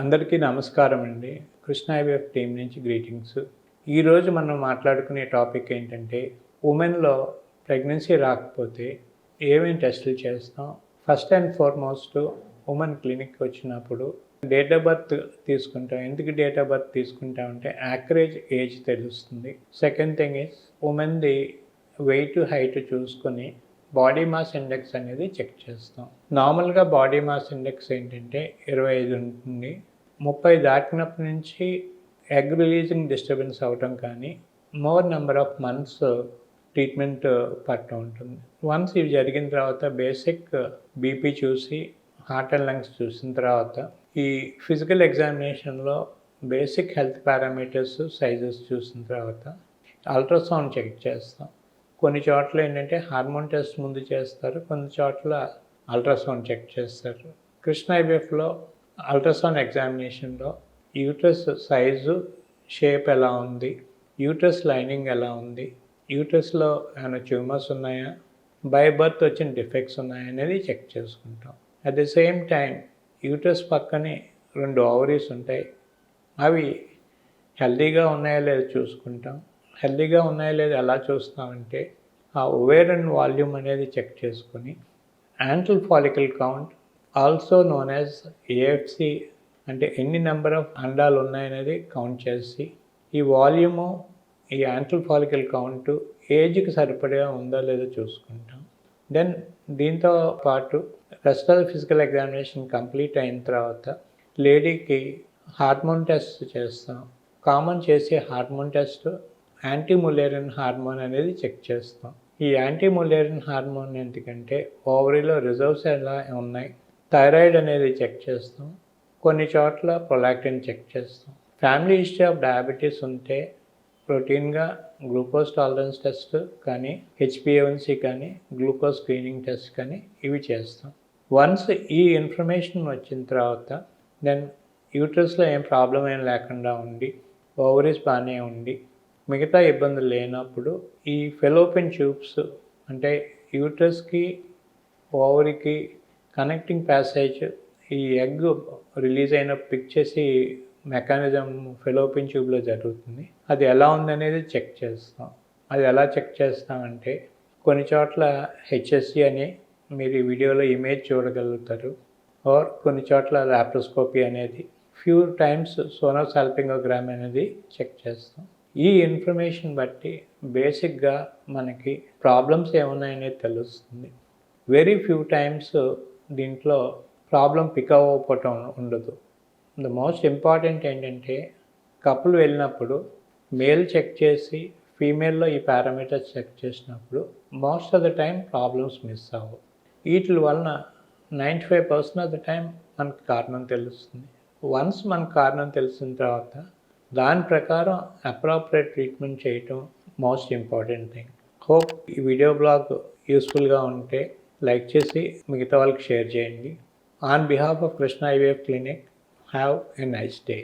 అందరికీ నమస్కారం అండి. కృష్ణ ఐవీఎఫ్ టీం నుంచి గ్రీటింగ్స్. ఈరోజు మనం మాట్లాడుకునే టాపిక్ ఏంటంటే ఉమెన్లో ప్రెగ్నెన్సీ రాకపోతే ఏమేమి టెస్టులు చేస్తాం? First and foremost women clinic వచ్చినప్పుడు డేట్ ఆఫ్ బర్త్ తీసుకుంటాం. ఎందుకు డేట్ ఆఫ్ బర్త్ తీసుకుంటామంటే యాక్రేజ్ ఏజ్ తెలుస్తుంది. సెకండ్ థింగ్ ఇస్ ఉమెన్ది వెయిట్ హైట్ చూసుకొని బాడీ మాస్ ఇండెక్స్ అనేది చెక్ చేస్తాం. నార్మల్గా బాడీ మాస్ ఇండెక్స్ ఏంటంటే ఇరవై ఐదు ఉంటుంది. ముప్పై దాటినప్పటి నుంచి ఎగ్ రిలీజింగ్ డిస్టర్బెన్స్ అవటం కానీ more number of months treatment పట్టడం ఉంటుంది. వన్స్ ఇవి జరిగిన తర్వాత బేసిక్ బీపీ చూసి హార్ట్ అండ్ లంగ్స్ చూసిన తర్వాత ఈ ఫిజికల్ ఎగ్జామినేషన్లో బేసిక్ హెల్త్ పారామీటర్స్ సైజెస్ చూసిన తర్వాత అల్ట్రాసౌండ్ చెక్ చేస్తాం. కొన్ని చోట్ల ఏంటంటే హార్మోన్ టెస్ట్ ముందు చేస్తారు కొన్ని చోట్ల అల్ట్రాసౌండ్ చెక్ చేస్తారు. కృష్ణ ఐబిఎఫ్లో అల్ట్రాసౌండ్ ఎగ్జామినేషన్లో యూట్రస్ సైజు షేప్ ఎలా ఉంది? యూట్రస్ లైనింగ్ ఎలా ఉంది? యూట్రస్లో ఏమైనా ట్యూమర్స్ ఉన్నాయా? బై బర్త్ వచ్చిన డిఫెక్ట్స్ ఉన్నాయా అనేది చెక్ చేసుకుంటాం. At the same time uterus పక్కనే రెండు ఓవరీస్ ఉంటాయి. అవి హెల్తీగా ఉన్నాయో లేదో చూసుకుంటాం. హెల్తీగా ఉన్నాయో లేదో ఎలా చూస్తామంటే ఆ ఒవేరన్ వాల్యూమ్ అనేది చెక్ చేసుకొని antral follicle count also known as AFC అంటే ఎన్ని నెంబర్ ఆఫ్ అండాలు ఉన్నాయనేది కౌంట్ చేసి ఈ వాల్యూము ఈ యాంట్రల్ ఫాలికల్ కౌంటు ఏజ్కి సరిపడా ఉందో లేదో చూసుకుంటాం. దెన్ దీంతో పాటు rest of physical examination complete అయిన తర్వాత లేడీకి హార్మోన్ టెస్ట్ చేస్తాం. కామన్ చేసే hormone test anti mullerian hormone అనేది చెక్ చేస్తాం. ఈ యాంటీములేరియన్ హార్మోన్ ఎందుకంటే ఓవరీలో రిజర్వ్స్ ఎలా ఉన్నాయి థైరాయిడ్ అనేది చెక్ చేస్తాం. కొన్ని చోట్ల ప్రొలాక్టిన్ చెక్ చేస్తాం. ఫ్యామిలీ హిస్టరీ ఆఫ్ డయాబెటీస్ ఉంటే ప్రోటీన్గా గ్లూకోజ్ టాలరెన్స్ టెస్ట్ కానీ హెచ్పిఎన్సి కానీ గ్లూకోజ్ స్క్రీనింగ్ టెస్ట్ కానీ ఇవి చేస్తాం. వన్స్ ఈ ఇన్ఫర్మేషన్ వచ్చిన తర్వాత దెన్ యూట్రస్లో ఏం ప్రాబ్లం ఏం లేకుండా ఉండి ఓవరీస్ బాగానే ఉండి మిగతా ఇబ్బందులు లేనప్పుడు ఈ ఫెలోపిన్ ట్యూబ్స్ అంటే యూట్రస్కి ఓవరికి కనెక్టింగ్ ప్యాసేజ్ ఈ ఎగ్ రిలీజ్ అయిన పిక్ చేసి మెకానిజం ఫెలోపిన్ ట్యూబ్లో జరుగుతుంది. అది ఎలా ఉందనేది చెక్ చేస్తాం. అది ఎలా చెక్ చేస్తామంటే కొన్ని చోట్ల హెచ్ఎస్సి అని మీరు ఈ వీడియోలో ఇమేజ్ చూడగలుగుతారు. ఆర్ కొన్ని చోట్ల లాప్రోస్కోపీ అనేది ఫ్యూ టైమ్స్ సోనోసాల్పింగోగ్రామ్ అనేది చెక్ చేస్తాం. ఈ ఇన్ఫర్మేషన్ బట్టి బేసిక్గా మనకి ప్రాబ్లమ్స్ ఏమున్నాయనేది తెలుస్తుంది. వెరీ ఫ్యూ టైమ్స్ దీంట్లో ప్రాబ్లం పిక్ అవ్వకపోవటం ఉండదు. ద మోస్ట్ ఇంపార్టెంట్ ఏంటంటే కపుల్ వెళ్ళినప్పుడు మేల్ చెక్ చేసి ఫీమేల్లో ఈ పారామీటర్స్ చెక్ చేసినప్పుడు most of the time problems miss అవ్వు. వీటి వలన ninety five percent of the time మనకు కారణం తెలుస్తుంది. వన్స్ మనకు కారణం తెలిసిన తర్వాత దాని ప్రకారం అప్రాపరేట్ ట్రీట్మెంట్ చేయటం మోస్ట్ ఇంపార్టెంట్ థింగ్ హోప్ ఈ వీడియో బ్లాగ్ యూస్ఫుల్గా ఉంటే లైక్ చేసి మిగతా వాళ్ళకి షేర్ చేయండి. On behalf of Krishna IVF clinic have a nice day